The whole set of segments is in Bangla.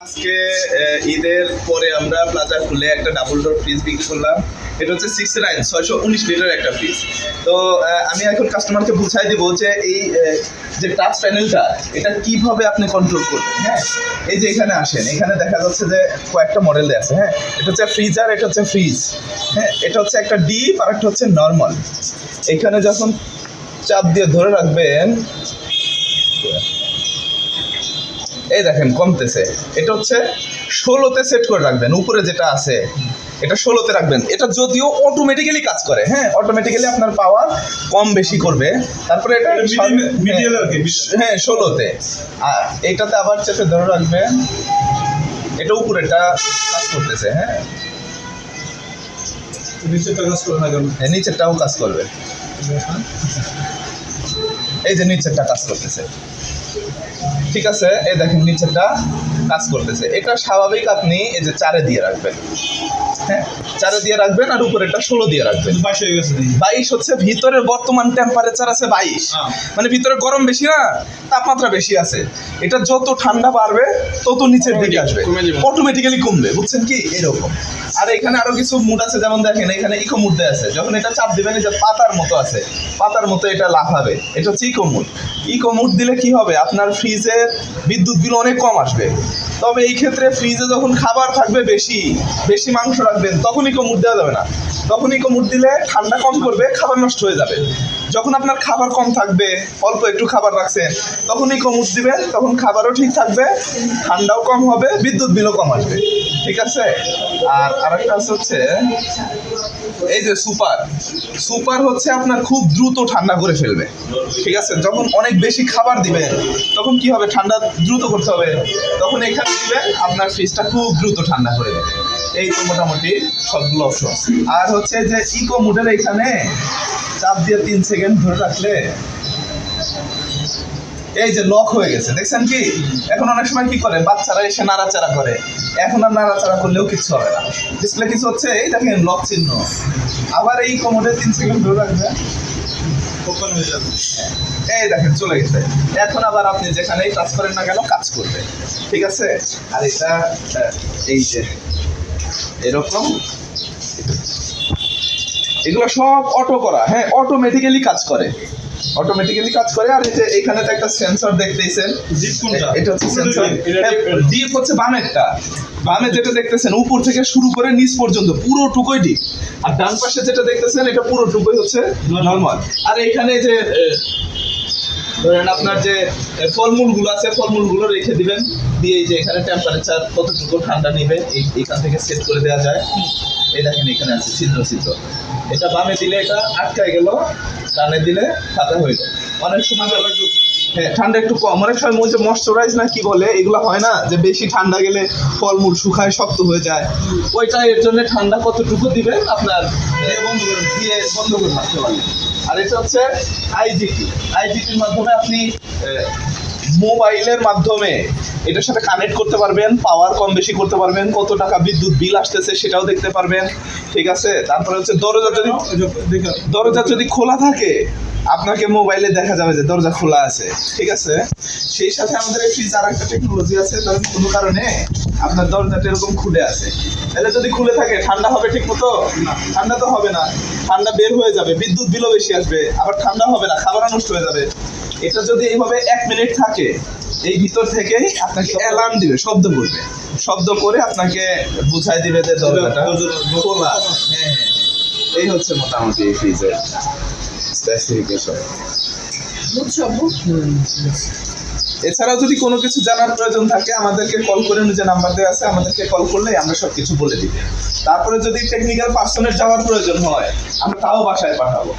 আজকে ঈদের পরে আমরা প্লাজা খুলে একটা ডাবল ডোর ফ্রিজ বিক্রি করলাম। এটা হচ্ছে সিক্স নাইন ছয়শো উনিশ লিটার একটা ফ্রিজ তো আমি এখন কাস্টমারকে বুঝাই দিব যে এই যে টাচ প্যানেলটা এটা কীভাবে আপনি কন্ট্রোল করবেন হ্যাঁ? এই যে এখানে আসেন, এখানে দেখা যাচ্ছে যে কয়েকটা মডেল আছে হ্যাঁ? এটা হচ্ছে ফ্রিজার এটা হচ্ছে ফ্রিজ হ্যাঁ? এটা হচ্ছে একটা ডিপ আর একটা হচ্ছে নর্মাল এখানে যখন চাপ দিয়ে ধরে রাখবেন এই দেখেন কমতেছে। এটা হচ্ছে ষোলোতে সেট করে রাখবেন উপরে যেটা আছে এটা ষোলোতে রাখবেন। এটা যদিও অটোমেটিক্যালি কাজ করে হ্যাঁ? অটোমেটিক্যালি আপনার পাওয়ার কম বেশি করবে। তারপরে এটা কি, হ্যাঁ ষোলোতে। আর এটাতে আবার চেপে ধরে রাখবেন এটা উপরেটা কাজ করতেছে হ্যাঁ? নিচে কাজ করে না কেন? হ্যাঁ, নিচেরটাও কাজ করবে। এই যে নিচেরটা কাজ করতেছে। ঠিক আছে? এই দেখেন নিচেরটা। কাজ করতেছে। এটা স্বাভাবিক আপনি এই যে চারে দিয়ে রাখবেন। হ্যাঁ চারে দিয়ে রাখবেন আর উপরেরটা ষোলো দিয়ে রাখবেন। বাইশ হচ্ছে ভিতরের বর্তমান টেম্পারেচার আছে বাইশ। হ্যাঁ। মানে ভিতরে গরম বেশি না তাপমাত্রা বেশি আছে। এটা যত ঠান্ডা বাড়বে তত নিচের দিকে আসবে। অটোমেটিক্যালি কমবে বুঝছেন কি? এরকম। আর এখানে আরও কিছু মুড আছে যেমন দেখেন এখানে ইকো মুড আছে। যখন এটা চাপ দিবেন যে পাতার মতো আছে পাতার মতো এটা লাফাবে। এটা হচ্ছে ইকো মুড ইকো মুড দিলে কি হবে? আপনার ফ্রিজের বিদ্যুৎ বিল অনেক কম আসবে। তবে এই ক্ষেত্রে ফ্রিজে যখন খাবার থাকবে বেশি বেশি মাংস রাখবেন, তখনই ইকো দেওয়া যাবে না। তখনই ইকো দিলে ঠান্ডা কম করবে, খাবার নষ্ট হয়ে যাবে। যখন আপনার খাবার কম থাকবে, অল্প একটু খাবার রাখছেন, তখনই ইকো মুড দিবেন, তখন খাবারও ঠিক থাকবে, ঠান্ডাও কম হবে, বিদ্যুৎ বিলও কম আসবে। ঠিক আছে? আর আরেকটা হচ্ছে, এই যে সুপার। সুপার হচ্ছে আপনার খুব দ্রুত ঠান্ডা করে ফেলবে। ঠিক আছে? যখন অনেক বেশি খাবার দিবেন, তখন কি হবে? ঠান্ডা দ্রুত করতে হবে। তখন এখানে দিবেন আপনার ফ্রিজটা খুব দ্রুত ঠান্ডা করে দেবে এই তো মোটামুটি সবগুলো অপশন আর হচ্ছে যে ইকো মোডের এখানে চাপ দিয়ে তিন সেকেন্ড ধরে রাখলে এই যে লক হয়ে গেছে। দেখছেন কি? এখন অনেক সময় কি করে? বাচ্চারা এসে নাড়াচাড়া করে। এখন আর নাড়াচাড়া করলেও কিছু হবে না। ডিসপ্লে কিছু হচ্ছে, এই দেখেন লক চিহ্ন। আবার এই কমোডে তিন সেকেন্ড ধরে রাখবেন ওপেন হয়ে যাবে। এই দেখেন, চলে গেছে। এখন আবার আপনি যেখানেই টাচ করেন না কেন, কাজ করবে ঠিক আছে? আর এটা এই যে, এরকম। এগুলো সব অটো করা হ্যাঁ অটোমেটিক্যালি কাজ করে। অটোমেটিক্যালি কাজ করে। আর এই যে এখানে তো একটা সেন্সর দেখতেছেন এটা হচ্ছে সেন্সর ডিপ হচ্ছে বামেরটা। বামে যেটা দেখতেছেন উপর থেকে শুরু করে নিচ পর্যন্ত পুরো টুকুই ডিপ। আর ডান পাশে যেটা দেখতেছেন এটা পুরো টুকুই হচ্ছে নর্মাল আর এখানে যে ধরেন আপনার যে ফলমূলগুলো আছে, ফলমূলগুলো রেখে দিবেন। দিয়ে এই যে এখানে টেম্পারেচার কতটুকু ঠান্ডা নেবে এখান থেকে সেট করে দেওয়া যায়। এই দেখেন এখানে আছে ছিদ্র ছিদ্র। এটা বামে দিলে এটা আটকায় গেল, ডানে দিলে খাতে হয়ে যায় অনেক সময় আবার হ্যাঁ ঠান্ডা একটু কম। অনেক সময় মনে মশ্চারাইজ না কি বলে, এগুলো হয় না যে বেশি ঠান্ডা গেলে ফলমূল শুকায়, শক্ত হয়ে যায়। ওইটা এর জন্য ঠান্ডা কতটুকু দিবে আপনার দিয়ে বন্ধ করে রাখতে পারবেন আর এটা হচ্ছে আইজিটি আইজিটির মাধ্যমে আপনি মোবাইলের মাধ্যমে। এটার সাথে কানেক্ট করতে পারবেন পাওয়ার কম বেশি করতে পারবেন কত টাকা বিদ্যুৎ বিল আসতেছে সেটাও দেখতে পারবেন ঠিক আছে? তারপরে হচ্ছে দরজা যদি দরজা যদি খোলা থাকে আপনাকে মোবাইলে দেখা যাবে যে দরজা খোলা আছে ঠিক আছে? সেই সাথে আমাদের এই ফ্রিজ আর একটা টেকনোলজি আছে ধরেন কোনো কারণে আপনার দরজাটা এরকম খুলে আছে। তাহলে যদি খুলে থাকে ঠান্ডা হবে ঠিক মতো? ঠান্ডা তো হবে না। ঠান্ডা বের হয়ে যাবে বিদ্যুৎ বিলও বেশি আসবে আবার ঠান্ডা হবে না খাবারও নষ্ট হয়ে যাবে। এটা যদি এইভাবে এক মিনিট থাকে এই ভিতর থেকেই আপনাকে অ্যালার্ম দিবে শব্দ করবে। শব্দ করে আপনাকে বুঝাই দিবে যে দরজাটা। খোলা হ্যাঁ এই হচ্ছে মোটামুটি এই ফ্রিজের স্পেসিফিকেশন এছাড়াও যদি কোনো কিছু জানার প্রয়োজন থাকে, আমাদেরকে কল করে নিজে নাম্বার দেওয়া আছে, আমাদেরকে কল করলেই আমরা সব কিছু বলে দিব। তারপরে যদি টেকনিক্যাল পার্সনের যাওয়ার প্রয়োজন হয়, আমরা তাও বাসায় পাঠাবো।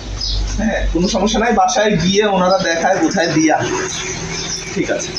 হ্যাঁ কোনো সমস্যা নাই, বাসায় গিয়ে ওনারা দেখায়, বোঝায়, দিয়ে আসবে। ঠিক আছে।